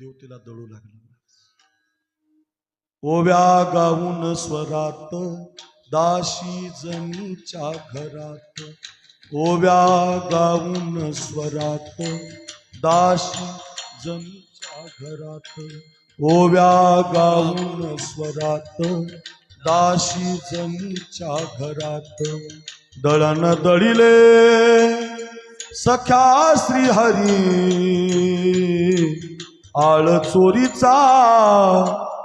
देव तिला दळू लागला ओव्या गाऊन स्वरात दाशी जनीच्या घरात. ओव्या गाऊन स्वरात दाशी जनीच्या घरात. ओव्या गाऊन स्वरात दाशी जनीच्या घरात. दळण दळिले सख्या श्रीहरी आळ चोरीचा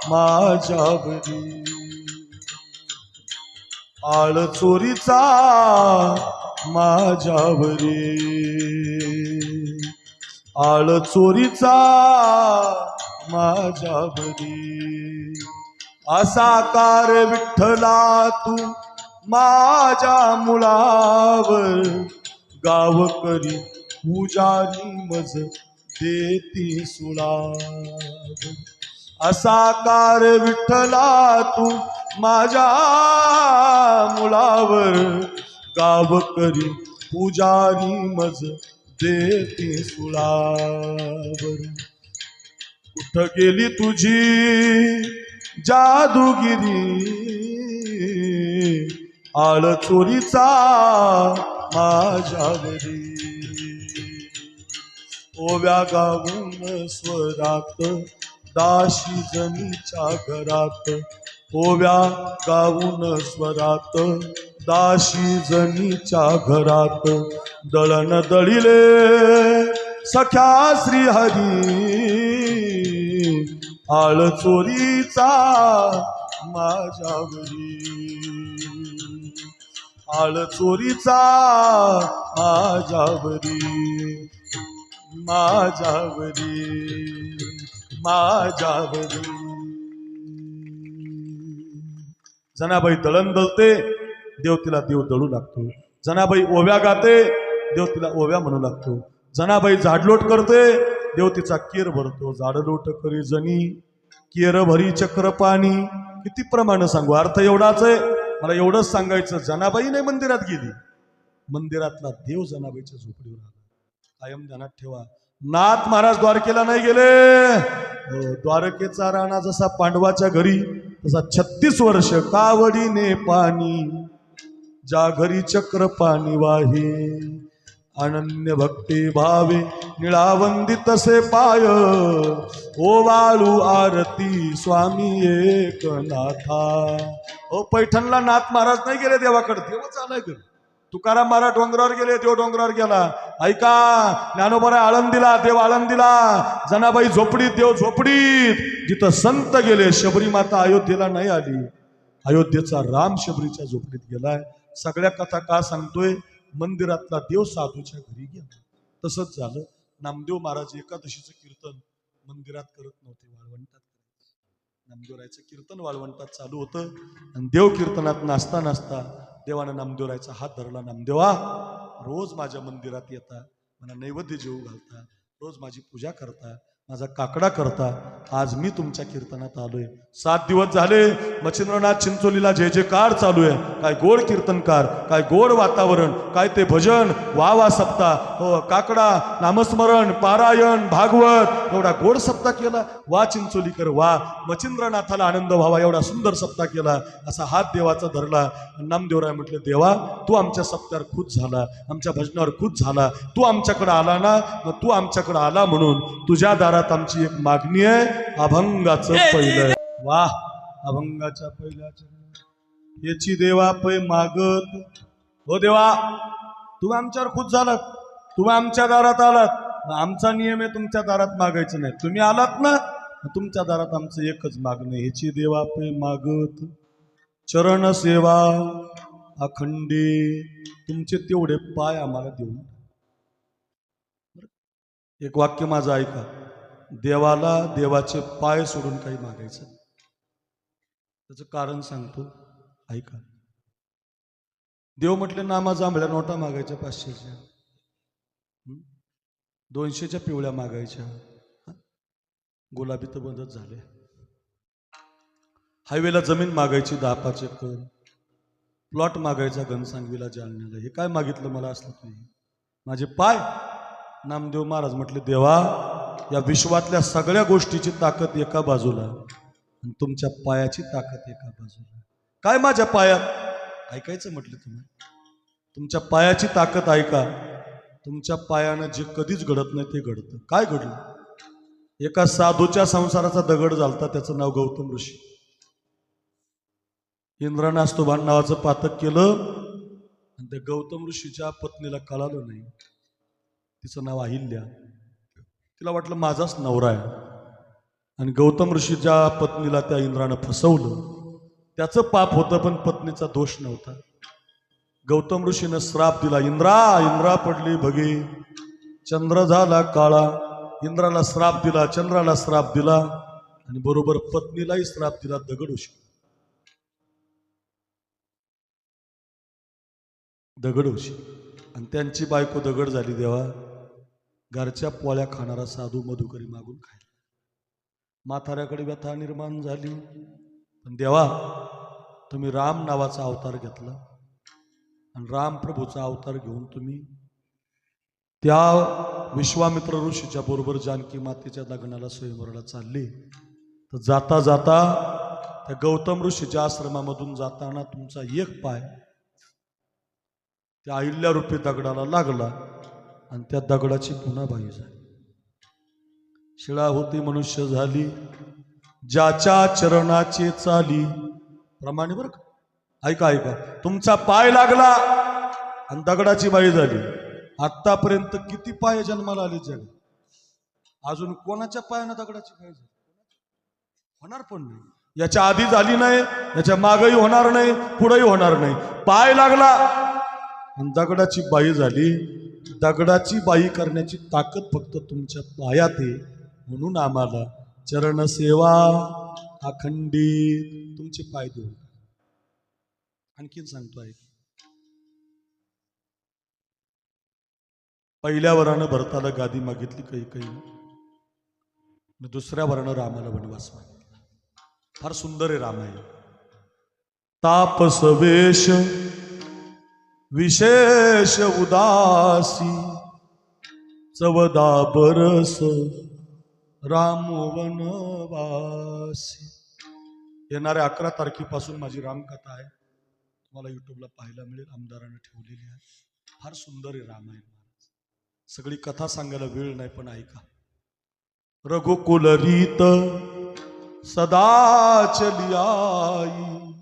माझ्यावरी. आळ चोरीचा माझ्यावरी. आळ चोरीचा माझ्यावरी. असा कार विठ्ठला तू माझ्या मुळावर. गावकरी पूजारी मज देती सुळावर असा कार विठ्ठला तू माझ्या मुळावर गावकरी पुजारी मज देती सुळावर कुठं गेली तुझी जादूगिरी? आळ चोरीचा माझ्यावरी. ओव्या गाऊन स्वरात दाशी जनीच्या घरात. ओव्या गाऊन स्वरात दाशी जनीच्या घरात. दळण दळिले सख्या श्रीहरी आळ चोरीचा माझ्यावरी आळ चोरीचा माझ्यावरी माझावरी माझावरी जनाबाई दळण दळते देव तिला देव दळू लागतो. जनाबाई ओव्या गाते देव तिला ओव्या म्हणू लागतो. जनाबाई झाडलोट करते देव तिचा केर भरतो. झाडलोट करी जनी केर भरी चक्र पाणी. किती प्रमाण सांगू? अर्थ एवढाच आहे. मला एवढंच सांगायचं. जनाबाई नाही मंदिरात गेली. मंदिरातला देव जनाबाईच्या झोपडीवर आला. कायम ध्यानात ठेवा. नाथ महाराज द्वारकेला नाही गेले. हो, द्वारकेचा राणा जसा पांडवाच्या घरी तसा छत्तीस वर्ष कावडीने पाणी ज्या घरी चक्र पाणी वाहे अनन्य भक्ती भावे निळावंदी तसे पाय. ओ वाळू आरती स्वामी एकनाथा. ओ पैठणला नाथ महाराज नाही गेले देवाकडे देवच आलाय घरी. तुकाराम महाराज डोंगरावर गेले देव डोंगरावर गेला. ऐका ज्ञानोबरा आळंदीला देव आळंदीला जनाबाई झोपडीत देव झोपडीत. जिथं संत गेले शबरी माता अयोध्येला नाही आली. अयोध्येचा राम शबरीच्या झोपडीत गेलाय. सगळ्या कथा का सांगतोय? मंदिरातला देव साधूच्या घरी गेला. तसंच झालं. नामदेव महाराज एकादशीचं कीर्तन मंदिरात करत नव्हते वाळवंटात नामदेवरायचं कीर्तन वाळवंटात चालू होतं. आणि देव कीर्तनात नाचता नाचता देवानं नामदेवरायचा हात धरला नामदेवा रोज माझ्या मंदिरात येता मला नैवेद्य जेवू घालता रोज माझी पूजा करता. माझा काकडा करता आज मी तुमच्या कीर्तनात आलोय. सात दिवस झाले मच्छिंद्रनाथ चिंचोलीला जे जे कार चालू आहे काय गोड कीर्तनकार काय गोड वातावरण काय ते भजन वा वा सप्ताह हो काकडा नामस्मरण पारायण भागवत एवढा गोड सप्ताह केला वा चिंचोलीकर वा मच्छिंद्रनाथाला आनंद व्हावा एवढा सुंदर सप्ताह केला असा हात देवाचा धरला नामदेवराय म्हटले देवा तू आमच्या सप्त्यावर खुश झाला आमच्या भजनावर खुश झाला तू आमच्याकडे आला ना मग तू आमच्याकडे आला म्हणून तुझ्या दारात आमची एक मागणी आहे अभंगाचं पहिलं वा अभंगाच्या पहिल्या चरणात याची देवा पै मागत. हो देवा तुम्ही आमच्यावर खुश झालात. तुम्ही आमच्या दारात आलात. आमचा नियम आहे तुमच्या दारात मागायचं नाही. तुम्ही आलात ना तुमच्या दारात आमचं एकच मागणं. ह्याची देवा पै मागत. चरण सेवा अखंडे. तुमचे तेवढे पाय आम्हाला देऊन एक वाक्य माझं ऐका. देवाला देवाचे पाय सोडून काही मागायचं त्याचं कारण सांगतो. ऐका. देव म्हटले नामा जांभळ्या नोटा मागायच्या पाचशेच्या. दोनशेच्या पिवळ्या मागायच्या. गुलाबी तर बंदच झाले. हायवेला जमीन मागायची दहा पाच एकर प्लॉट मागायचा घनसांगवीला जालन्याला. हे काय मागितलं मला असलं नाही माझे पाय? नामदेव महाराज म्हटले देवा या विश्वातल्या सगळ्या गोष्टीची ताकद एका बाजूला आणि तुमच्या पायाची ताकद एका बाजूला. काय माझ्या पायात? ऐकायचं म्हटलं तुम्ही? तुमच्या पायाची ताकद ऐका. तुमच्या पायानं जे कधीच घडत नाही ते घडतं. काय घडलं? एका साधूच्या संसाराचा दगड झालता त्याचं नाव गौतम ऋषी. इंद्रानं अस्तोभान नावाचं पातक केलं आणि त्या गौतम ऋषीच्या पत्नीला कळालं नाही. तिचं नाव अहिल्या. तिला वाटलं माझाच नवरा आहे. आणि गौतम ऋषीच्या पत्नीला त्या इंद्रानं फसवलं त्याचं पाप होतं पण पत्नीचा दोष नव्हता. गौतम ऋषीनं श्राप दिला इंद्रा इंद्रा पडली भगी. चंद्र झाला काळा. इंद्राला श्राप दिला चंद्राला श्राप दिला आणि बरोबर पत्नीलाही श्राप दिला दगड उशी दगड उशी आणि त्यांची बायको दगड झाली देवा. घरच्या पोळ्या खाणारा साधू मधुकरी मागून खायला. म्हाताऱ्याकडे व्यथा निर्माण झाली. पण देवा तुम्ही राम नावाचा अवतार घेतला. आणि रामप्रभूचा अवतार घेऊन तुम्ही त्या विश्वामित्र ऋषीच्या बरोबर जानकी मातेच्या लग्नाला स्वयंवराला चालली. तर जाता जाता त्या गौतम ऋषीच्या आश्रमामधून जाताना तुमचा एक पाय त्या अहिल्यारूपी दगडाला लागला. आणि त्या दगडाची पुन्हा बाई झाली. शिळा होती मनुष्य झाली ज्याच्या चरणाचे चाली. प्रमाणे बरं का? ऐका ऐका. तुमचा पाय लागला आणि दगडाची बाई झाली. आतापर्यंत किती पाय जन्माला आले जग? अजून कोणाच्या पायानं दगडाची बाई झाली? होणार पण नाही. याच्या आधी झाली नाही याच्या मागही होणार नाही पुढेही होणार नाही. पाय लागला आणि दगडाची बाई झाली. दगडाची बाई करण्याची ताकद फक्त तुमच्या पायात आहे. म्हणून आम्हाला चरणसेवा अखंडित तुमचे पाय देऊ आणखीन सांगतो आहे पहिल्या वरानं भरताला गादी मागितली काही काही. दुसऱ्या वरानं रामाला वनवास मागितला. फार सुंदर आहे रामायण. तापसवेश विशेष उदासी चवदा बरस राम वनवासी येणाऱ्या अकरा तारखेपासून माझी रामकथा आहे. तुम्हाला युट्यूबला पाहायला मिळेल आमदारानं ठेवलेली आहे. फार सुंदर आहे रामायण महाराज. सगळी कथा सांगायला वेळ नाही पण ऐका. रघुकुल रीत सदा चली आई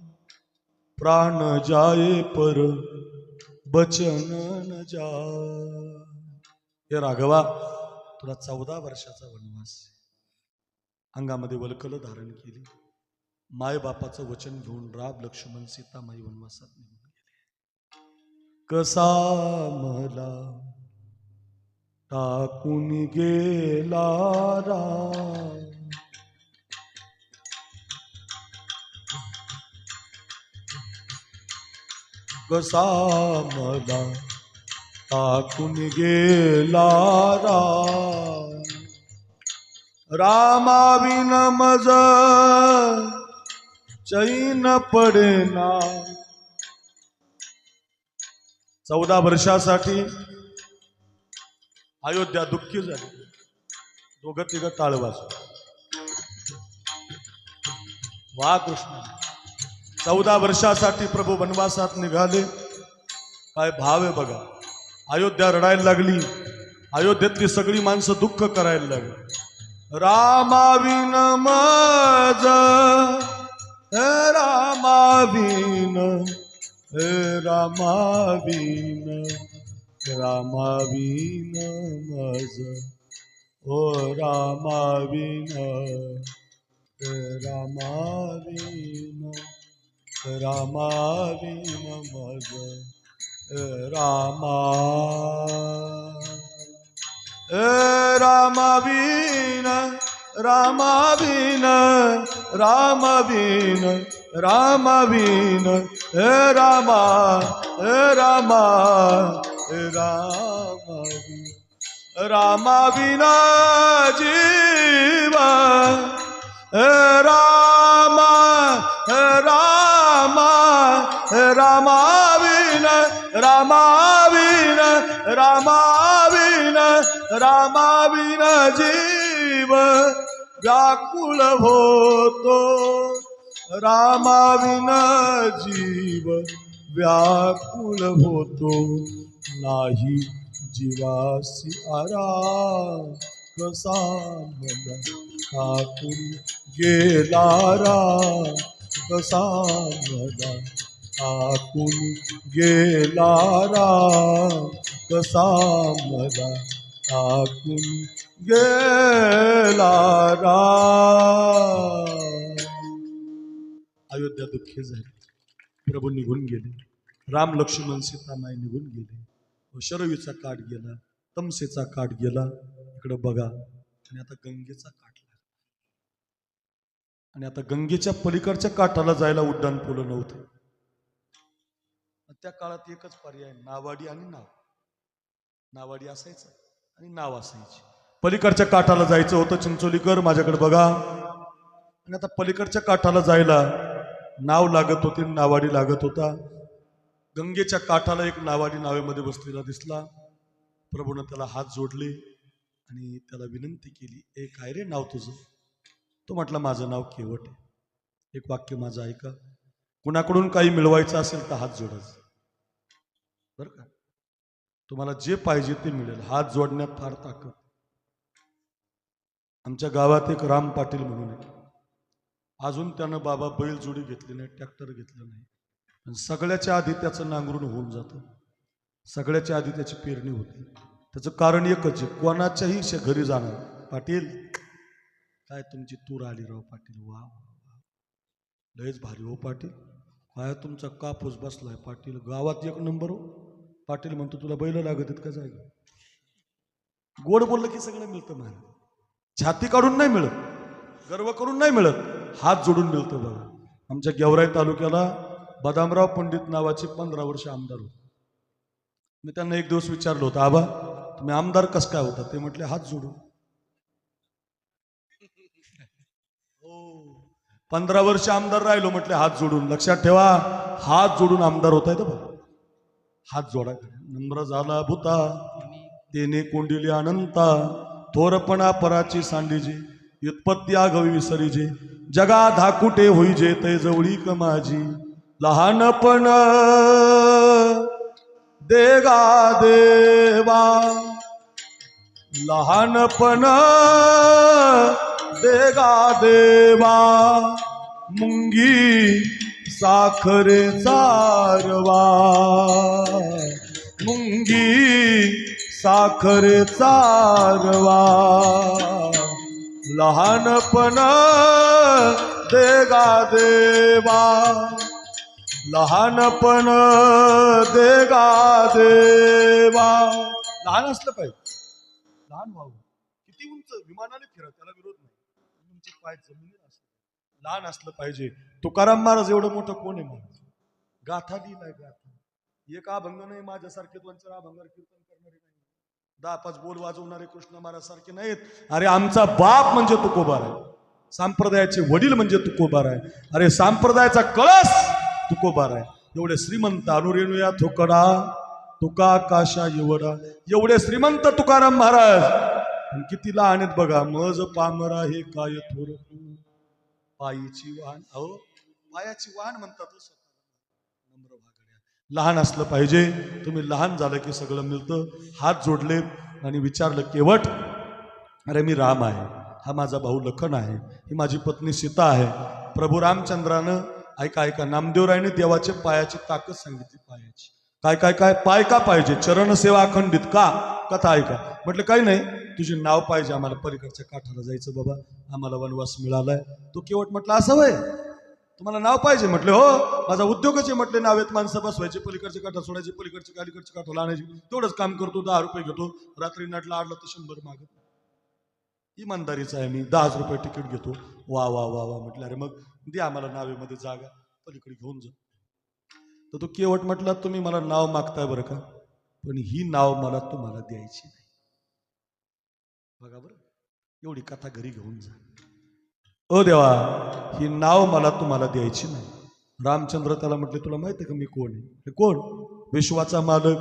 प्राण जाये पर बचन न हे राघवा तुला चौदा वर्षाचा वनवास अंगामध्ये वलकल धारण केली. माय बापाचं वचन घेऊन राम लक्ष्मण सीतामाई वनवासात निघून गेले. कसा मला टाकून गेला राम? कसा टाकून गेला रामाविन मज चैन पडेना. चौदा वर्षासाठी अयोध्या दुःखी झाली. दोघं तिघं टाळ वा कृष्ण. चौदा वर्षासाठी प्रभू वनवासात निघाले. काय भाव आहे बघा. अयोध्या रडायला लागली. अयोध्येतली सगळी माणसं दुःख करायला लागली. रामाविन मज हे रामाविन हे रामाविन रामाविन मज ओ रामाविन हे रामाविन. रामाविन मज रामा रामावीन रामावीन रामावीन रामावीन हे रामा हे रामा हे रामावीन रामाविना जीवा हे रामा हे रामा हे रामाविन रामाविन रामाविन रामाविन जीव व्याकुळ होतो रामाविन जीव व्याकुळ होतो नाही जीवासी आराम कसा मला टाकून गेला राम कसा आकुल गेला राम कसा मला आकुल गेला राम अयोध्या दुःखी झाली. प्रभू निघून गेले. राम लक्ष्मण सीतामाई निघून गेले. शरवीचा काठ गेला तमसेचा काठ गेला. इकडे बघा. आणि आता गंगेचा काठ आणि आता गंगेच्या पलीकडच्या काठाला जायला उड्डाण पुलं नव्हते. त्या काळात एकच पर्याय नावाडी आणि नाव. नावाडी असायचं आणि नाव असायची. पलीकडच्या काठाला जायचं होतं चिंचोलीकर माझ्याकडे बघा. आणि आता पलीकडच्या काठाला जायला नाव लागत होते नावाडी लागत होता. गंगेच्या काठाला एक नावाडी नावेमध्ये बसलेला दिसला. प्रभूनं त्याला हात जोडले आणि त्याला विनंती केली ए काय रे नाव तुझं? तो म्हटला माझं नाव केवट आहे. एक वाक्य माझं ऐका. कुणाकडून काही मिळवायचं असेल तर हात जोडायचं बरं का? तुम्हाला जे पाहिजे ते मिळेल. हात जोडण्यात फार ताकद. आमच्या गावात एक राम पाटील म्हणून आहे. अजून त्यानं बाबा बैलजोडी घेतली नाही ट्रॅक्टर घेतलं नाही. सगळ्याच्या आधी त्याचं नांगरून होऊन जातं. सगळ्याच्या आधी त्याची पेरणी होते. त्याचं कारण एकच आहे कोणाच्याही शे- घरी जाणार पाटील काय तुमची तूर आली राव पाटील? वा वा लयच भारी हो पाटील. काय तुमचा कापूस बसलाय पाटील. गावात एक नंबर हो. पाटील म्हणतो तुला बैल लागत आहेत का जागा? गोड बोललं की सगळं मिळतं महाराज छाती काढून नाही मिळत. गर्व करून नाही मिळत. हात जोडून मिळतं बघा. आमच्या गेवराई तालुक्याला बदामराव पंडित नावाचे पंधरा वर्ष आमदार होते. मी त्यांना एक दिवस विचारलं होतं आबा तुम्ही आमदार कस काय होता? ते म्हटले हात जोडून. पंधरा वर्ष आमदार राहिलो म्हटले हात जोडून. लक्षात ठेवा हात जोडून आमदार होतं आहे तर बघा हात जोडा. नम्र झाला भूता तेने कोंडिली अनंता थोरपणा पराची सांडीजे व्युत्पत्ती आघवी विसरीजे. जगा धाकुटे होईजे ते जवळी कमाजी लहानपण देगा देवा. लहानपण देगा देवा मुंगी साखरे चारवा. मुंगी साखरे चारवा. लहानपण देगा देवा लहानपण देगा देवा. लहान असलं पाहिजे. लहान व्हावं. किती उंच? विमानाने फिरत त्याला विरोध नाही. पाय जमिनीत असलं लहान असलं पाहिजे. तुकाराम महाराज एवढं मोठं कोण आहे महाराज गाथा दिलाय गाथा. एक अभंग नाही माझ्यासारखे दोन चार अभंगावर कीर्तन करणारे नाही. दहा पाच बोल वाजवणारे कृष्ण महाराज सारखे नाहीत. अरे आमचा बाप म्हणजे तुकोबार आहे. संप्रदायाचे वडील म्हणजे तुकोबार आहे. अरे संप्रदायाचा कळस तुकोबार आहे. एवढे श्रीमंत अनुरेणुया थोकडा तुका काशा एवढा एवढे श्रीमंत तुकाराम महाराज आणि किती लहान आहेत बघा. मज पामरा हे काय थोर पायीची वाहन अहो पायाची वाहन म्हणतात हो नम्र लहान असलं पाहिजे. तुम्ही लहान झालं की सगळं मिळतं. हात जोडले आणि विचारलं केवट? अरे मी राम आहे. हा माझा भाऊ लखन आहे. ही माझी पत्नी सीता आहे. प्रभू रामचंद्रानं ऐका ऐका नामदेवरायने देवाच्या पायाची ताकद सांगितली पायाची. काय काय काय? पाय का पाहिजे? चरण सेवा अखंडित का? कथा ऐका. म्हटलं काही नाही. तुझे नाव पाहिजे आम्हाला. पलीकडच्या काठाला जायचं बाबा. आम्हाला वनवास मिळालाय. तो केवट म्हटलं असं वय तुम्हाला नाव पाहिजे? म्हटले हो. माझा उद्योगाचे म्हटले म्हटले नावेत माणसं बसवायचे पलीकडचे काठा सोडायचे पलीकडचे कालीकडचे काठाला आणायचे. तेवढंच काम करतो दहा रुपये घेतो. रात्री नटला आडला तर शंभर मागत इमानदारीचा आहे मी. दहाच रुपये तिकीट घेतो. वा वा वा वा म्हटलं अरे मग दे आम्हाला नावेमध्ये जागा. पलीकडे घेऊन जा. तर तो केवट म्हटला तुम्ही मला नाव मागताय बरं का? पण ही नाव मला तुम्हाला द्यायची नाही. बघा बरं एवढी कथा घरी घेऊन जा. ओ देवा ही नाव मला तुम्हाला द्यायची नाही. रामचंद्र त्याला म्हटले तुला माहिती आहे का मी कोण आहे? "हे कोण? विश्वाचा मालक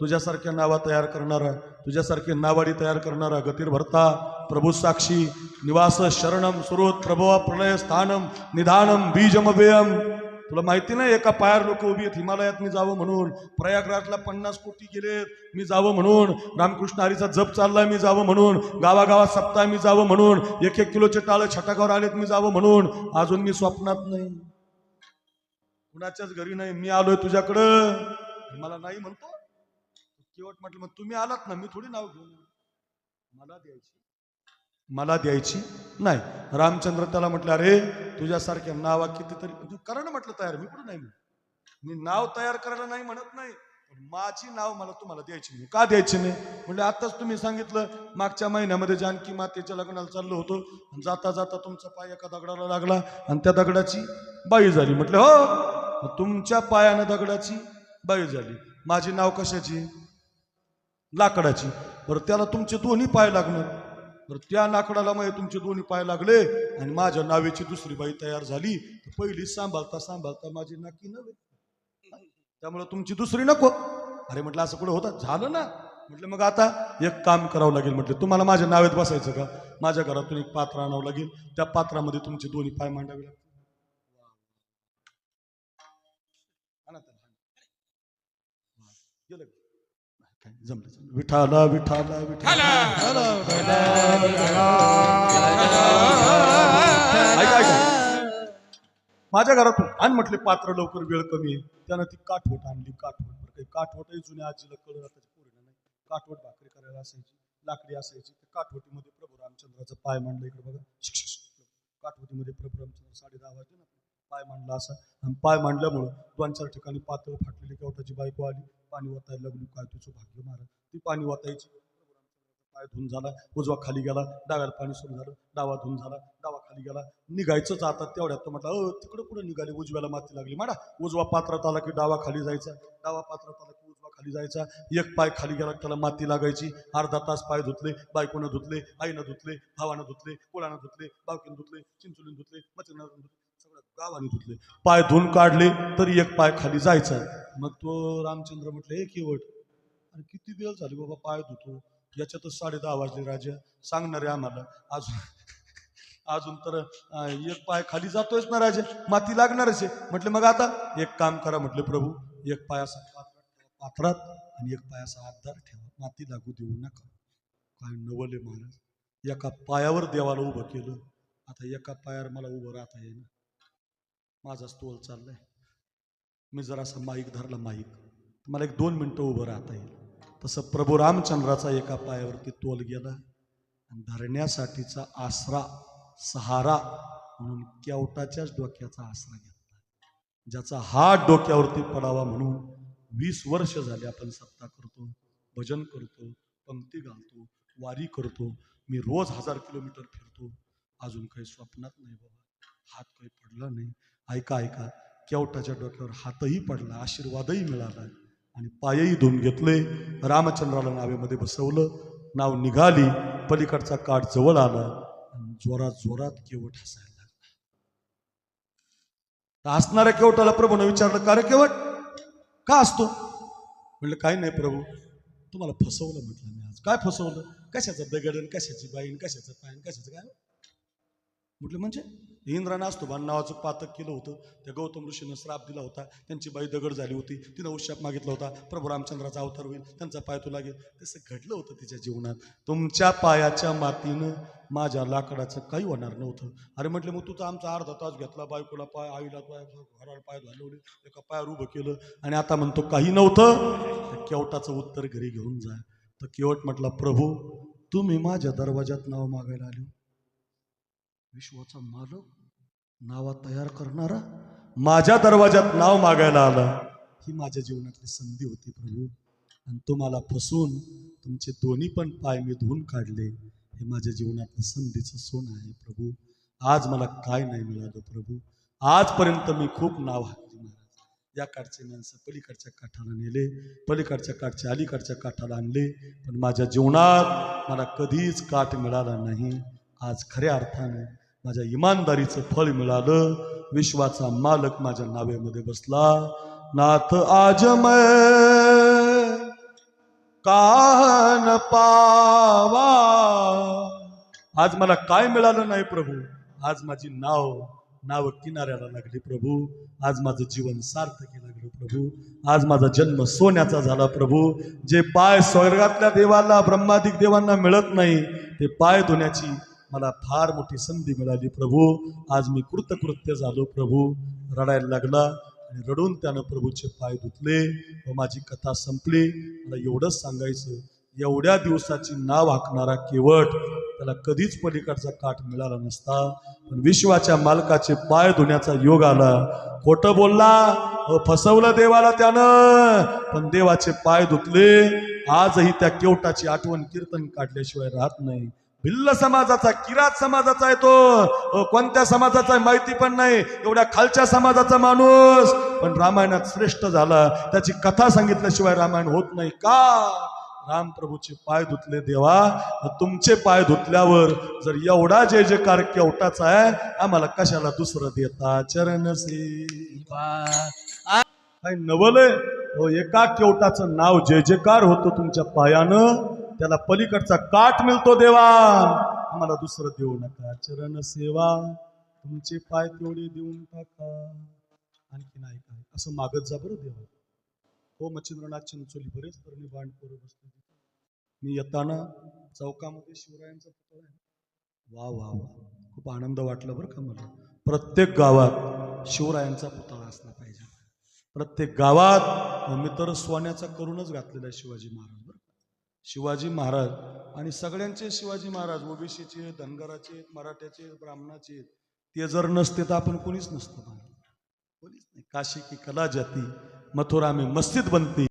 तुझ्यासारख्या नावा तयार करणारा तुझ्यासारखी नावाडी तयार करणारा गतीर भरता प्रभू साक्षी निवास शरणम सुरोत प्रभवा प्रणय स्थानम निधानम बीजमभेयम तुला माहिती नाही एका पायावर लोक उभी आहेत. हिमालयात मी जावं म्हणून प्रयागराजला पन्नास कोटी गेलेत मी जावं म्हणून. रामकृष्ण हरीचा जप चाललाय मी जावं म्हणून. गावागावात सप्ताह मी जावं म्हणून. एक एक किलोचे टाळे छटाकावर आलेत मी जावं म्हणून. अजून मी स्वप्नात नाही. कुणाच्याच घरी नाही. मी आलोय तुझ्याकडं. मला नाही म्हणतो. केवट म्हटलं मग तुम्ही आलात ना मी थोडी नाव घेऊन मला द्यायची. मला द्यायची नाही. रामचंद्र त्याला म्हटलं अरे तुझ्यासारख्या नावा कितीतरी तू करा ना म्हटलं तयार मी कुठं नाही मी नाव तयार करायला नाही म्हणत नाही पण माझी नाव मला तुम्हाला द्यायची नाही. का द्यायची नाही? म्हणजे आताच तुम्ही सांगितलं मागच्या महिन्यामध्ये जानकी मातेच्या लग्नाला चाललो होतो आणि जाता जाता तुमचा पाय एका दगडाला लागला आणि त्या दगडाची बाई झाली. म्हटलं हो तुमच्या पायानं दगडाची बाई झाली. माझी नाव कशाची? लाकडाची. बरं त्याला तुमचे दोन्ही पाय लागणार. तर त्या लाकडाला माझे तुमचे दोन्ही पाय लागले आणि माझ्या नावेची दुसरी बाई तयार झाली. तर पहिली सांभाळता सांभाळता माझी नाकी नव्हे. त्यामुळे तुमची दुसरी नको. अरे म्हटलं असं कुठं होतं? झालं ना. म्हटलं मग आता एक काम करावं लागेल म्हटलं. तुम्हाला माझ्या नावेत बसायचं का? माझ्या घरातून एक पात्र आणावं लागेल. त्या पात्रामध्ये तुमचे दोन्ही पाय मांडावे लागतील आणा त्याला. वा. गेलं का? नाही, काय, जमलं. विठाला विठाला विठाला. माझ्या घरातून आण म्हटले पात्र लवकर वेळ कमी आहे. त्यानं ती काठवट आणली काठवट. बरं काठवटही जुन्या आजीला कळलं आता पोरीला नाही. काठवट भाकरी करायला असायची लाकडी असायची. त्या काठवटीमध्ये प्रभू रामचंद्राचा पाय मांडला इकडे बघा. काठवटीमध्ये प्रभू रामचंद्र साडे दहा वाजले ना. पाय मांडला असा. आणि पाय मांडल्यामुळं दोन चार ठिकाणी पातळ फाटलेली कवटाची बायको आली. पाणी वाचायला लागली काय तुझं भाग्य मारा. ती पाणी वाचायची पाय धुवून झाला उजवा खाली गेला डाव्याला पाणी सुरू झालं डावा धुवून झाला डावा खाली गेला. निघायचंच आता तेवढ्यात तो म्हटलं अ तिकडं कुठं निघाली? उजव्याला माती लागली. माडा उजवा पात्रात आला की डावा खाली जायचा. डावा पात्रात आला की खाली जायचा. एक पाय खाली गेला त्याला माती लागायची. अर्धा तास पाय धुतले बायकोनं धुतले आईनं धुतले भावानं धुतले कोळानं धुतले बावकीनं धुतले चिंचुलीनं धुतले मचिनं धुतले सगळ्या गावाने धुतले. पाय धुवून काढले तरी एक पाय खाली जायचा. मग तो रामचंद्र म्हटलं एक केवट अरे किती वेळ झाली बाबा पाय धुतो? याच्यातच साडे दहा वाजले राजा. सांगणार आहे आम्हाला अजून अजून तर एक पाय खाली जातोयच ना राजे. माती लागणारच आहे. म्हटले मग आता एक काम करा म्हटले प्रभू एक पाय असा पात्रात आणि एक पायाचा आधार ठेवा. माती लागू देऊ नका. काय नवले महाराज एका पायावर देवाला उभं केलं. आता एका पायावर मला उभं राहता येईना. माझा तोल चाललाय. मी जरासा माईक धरला माईक. मला एक दोन मिनटं उभं राहता येईल. तसं प्रभू रामचंद्राचा एका पायावरती तोल गेला आणि धरण्यासाठीचा आसरा सहारा म्हणून केवटाच्याच डोक्याचा आसरा घेतला. ज्याचा हात डोक्यावरती पडावा म्हणून वीस वर्ष झाले आपण सत्ता करतो भजन करतो पंक्ती घालतो वारी करतो. मी रोज हजार किलोमीटर फिरतो. अजून काही स्वप्नात नाही बाबा. हात काही पडला नाही. ऐका ऐका. केवटाच्या डोक्यावर हातही पडला आशीर्वादही मिळाला आणि पायही धुवून घेतले. रामचंद्राला नावेमध्ये बसवलं. नाव निघाली. पलीकडचा काठ जवळ आला आणि जोरात जोरात केवट हसायला लागला. असणाऱ्या केवटाला प्रभूनं विचारलं का रे केवट? का असतो? म्हटलं काही नाही प्रभू तुम्हाला फसवलं म्हटलं मी आज. काय फसवलं? कशाचं दगडन कशाची बाईन कशाचं पायन कशाचं काय? म्हटलं म्हणजे इंद्रानं असतो नावाचं पातक केलं होतं. त्या गौतम ऋषीनं श्राप दिला होता. त्यांची बाई दगड झाली होती. तिनं उशाप मागितला होता. प्रभू रामचंद्राचा अवतार होईल. त्यांचा पाय तो लागेल. तसं घडलं होतं तिच्या जीवनात. तुमच्या पायाच्या मातीनं माझ्या लाकडाचं काही होणार नव्हतं. अरे म्हटलं मग तुझा आमचा अर्धा तास घेतला. बायकोला पाय आईला पाय घराला पाय घालवले. एका पायावर उभं केलं. आणि आता म्हणतो काही नव्हतं. केवटाचं उत्तर घरी घेऊन जा. तर केवट म्हटला प्रभू तुम्ही माझ्या दरवाजात नाव मागायला आले हो. विश्वाचा मालक नावा तयार करणारा माझ्या दरवाजात नाव मागायला आला. ही माझ्या जीवनातली संधी होती प्रभू. आणि तुम्हाला फसून तुमचे दोन्ही पण पाय मी धुवून काढले. हे माझ्या जीवनातलं संधीचं सोन आहे प्रभू. आज मला काय नाही मिळालं प्रभू. आजपर्यंत मी खूप नाव हाकली महाराज. या काठचे माणसं पलीकडच्या काठाला नेले पलीकडच्या काठच्या अलीकडच्या काठाला आणले पण माझ्या जीवनात मला कधीच काठ मिळाला नाही. आज खऱ्या अर्थाने माझ्या इमानदारीचं फळ मिळालं. विश्वाचा मालक माझ्या नावेमध्ये बसला. नाथ आज मैं कान पावा. आज मला काय मिळालं नाही प्रभू? आज माझी नाव नाव किनाऱ्याला लागली प्रभू. आज माझं जीवन सार्थकी लागलं प्रभू. आज माझा जन्म सोन्याचा झाला प्रभू. जे पाय स्वर्गातल्या देवाला ब्रह्मादिक देवांना मिळत नाही ते पाय धुण्याची मला फार मोठी संधी मिळाली प्रभू. आज मी कृतकृत्य झालो प्रभू. रडायला लागला आणि रडून त्यानं प्रभूचे पाय धुतले व माझी कथा संपली. मला एवढंच सांगायचं एवढ्या दिवसाची नाव हाकणारा केवट त्याला कधीच पलीकडचा काठ मिळाला नसता. पण विश्वाच्या मालकाचे पाय धुण्याचा योग आला. खोटं बोलला फसवलं देवाला त्यानं. पण देवाचे पाय धुतले. आजही त्या केवटाची आठवण कीर्तन काढल्याशिवाय राहत नाही. भिल्ल समाजाचा किरात समाजाचा आहे तो. कोणत्या समाजाचा आहे माहिती पण नाही. एवढ्या खालच्या समाजाचा माणूस. पण रामायणात श्रेष्ठ झाला. त्याची कथा सांगितल्याशिवाय रामायण होत नाही का? राम प्रभूचे पाय धुतले देवा. तुमचे पाय धुतल्यावर जर एवढा जे जे कार केवटाचा आहे आम्हाला कशाला दुसरं देता? चरण सेवा काय नवलय हो एका केवटाचं नाव जय जयकार होतो तुमच्या पायानं. त्याला पलीकडचा काठ मिळतो देवा. आम्हाला दुसरं देऊ नका. चरण सेवा तुमचे पाय तेवढे देऊन टाका. आणखी नाही काय. असं मागत जा बरं देवा. हो मच्छिंद्रनाथ चिंचोली बरेच तरुणी बांडपोरं बसले मी येताना चौकामध्ये शिवरायांचा पुतळा आहे. वा वा वा. खूप आनंद वाटला बरं का मला. प्रत्येक गावात शिवरायांचा पुतळा असला पाहिजे. प्रत्येक गावात मी तर सोन्याचा करूनच घातलेला आहे शिवाजी महाराज. शिवाजी महाराज आणि सगळ्यांचे शिवाजी महाराज ओबीसीचे धनगराचे मराठ्याचे ब्राह्मणाचे ते जर नसते तर आपण कोणीच नसतो कोणीच नाही. काशी की कला जाती मथुरा में मस्जिद बनती.